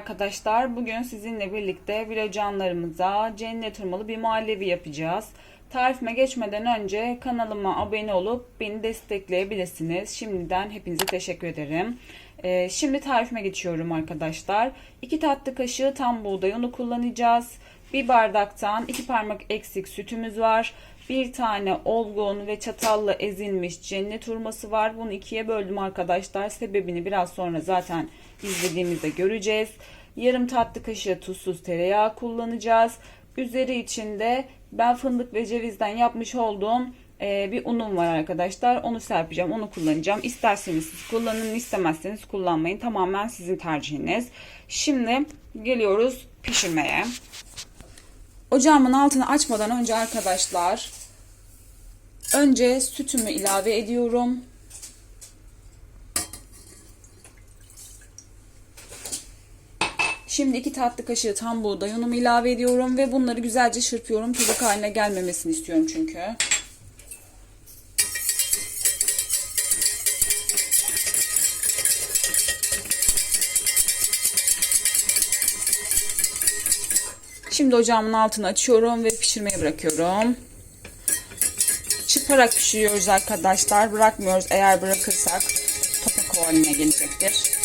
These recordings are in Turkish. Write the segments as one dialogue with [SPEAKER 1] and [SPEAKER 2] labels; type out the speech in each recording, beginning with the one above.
[SPEAKER 1] arkadaşlar. Bugün sizinle birlikte vilacanlarımıza cennet hurmalı bir muhallebi yapacağız. Tarifime geçmeden önce kanalıma abone olup beni destekleyebilirsiniz. Şimdiden hepinize teşekkür ederim. Ee, şimdi tarifime geçiyorum arkadaşlar. 2 tatlı kaşığı tam buğday unu kullanacağız. Bir bardaktan 2 parmak eksik sütümüz var. Bir tane olgun ve çatalla ezilmiş cennet hurması var. Bunu ikiye böldüm arkadaşlar. Sebebini biraz sonra zaten izlediğimizde göreceğiz. Yarım tatlı kaşığı tuzsuz tereyağı kullanacağız. Üzeri içinde ben fındık ve cevizden yapmış olduğum e, bir unum var arkadaşlar. Onu serpeceğim. Onu kullanacağım. İsterseniz siz kullanın, istemezseniz kullanmayın. Tamamen sizin tercihiniz. Şimdi geliyoruz pişirmeye. Ocağımın altını açmadan önce arkadaşlar önce sütümü ilave ediyorum. Şimdi iki tatlı kaşığı tam buğday unumu ilave ediyorum ve bunları güzelce çırpıyorum. Tuzak haline gelmemesini istiyorum çünkü. Şimdi ocağımın altını açıyorum ve pişirmeye bırakıyorum. Çırparak pişiriyoruz arkadaşlar. Bırakmıyoruz. Eğer bırakırsak topak haline gelecektir.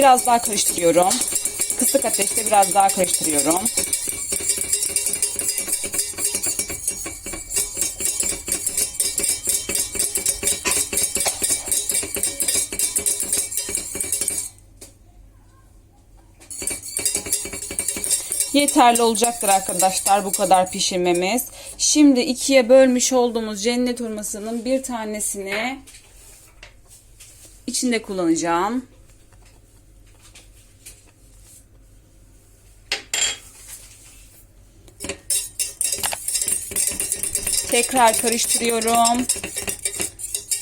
[SPEAKER 1] Biraz daha karıştırıyorum. Kısık ateşte biraz daha karıştırıyorum. Yeterli olacaktır arkadaşlar bu kadar pişirmemiz. Şimdi ikiye bölmüş olduğumuz cennet hurmasının bir tanesini içinde kullanacağım. Tekrar karıştırıyorum.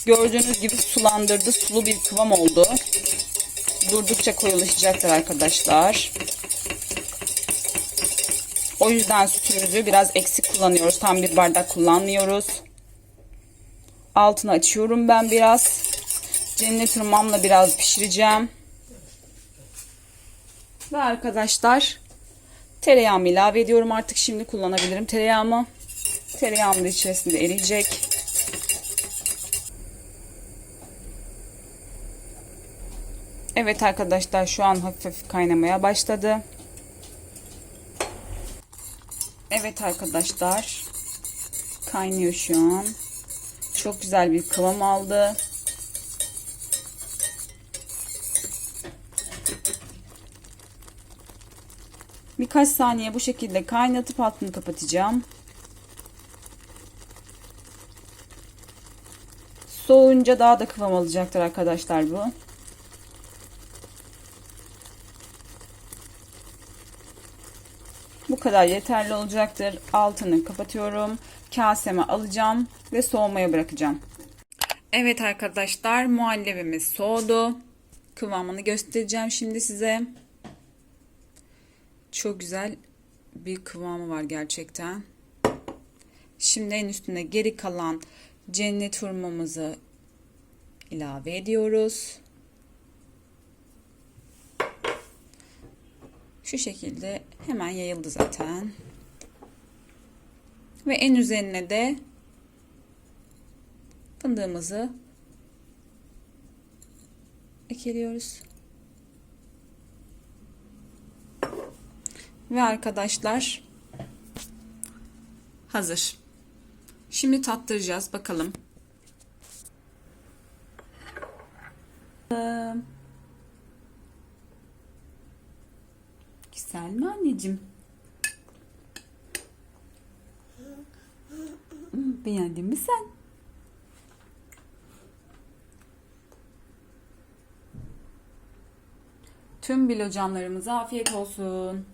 [SPEAKER 1] Gördüğünüz gibi sulandırdı. Sulu bir kıvam oldu. Durdukça koyulaşacaktır arkadaşlar. O yüzden sütümüzü biraz eksik kullanıyoruz. Tam bir bardak kullanmıyoruz. Altını açıyorum ben biraz. Cennet hurmamla biraz pişireceğim. Ve arkadaşlar tereyağımı ilave ediyorum. Artık şimdi kullanabilirim tereyağımı. Tereyağım içerisinde eriyecek. Evet arkadaşlar şu an hafif kaynamaya başladı. Evet arkadaşlar kaynıyor şu an. Çok güzel bir kıvam aldı. Birkaç saniye bu şekilde kaynatıp altını kapatacağım. Soğuyunca daha da kıvam alacaktır arkadaşlar bu. Bu kadar yeterli olacaktır. Altını kapatıyorum. Kaseme alacağım ve soğumaya bırakacağım. Evet arkadaşlar muhallebimiz soğudu. Kıvamını göstereceğim şimdi size. Çok güzel bir kıvamı var gerçekten. Şimdi en üstüne geri kalan cennet hurmamızı ilave ediyoruz. Şu şekilde hemen yayıldı zaten. Ve en üzerine de fındığımızı ekliyoruz. Ve arkadaşlar hazır. Şimdi tattıracağız bakalım. Güzel mi anneciğim? Beğendin mi sen? Tüm bilocamlarımıza afiyet olsun.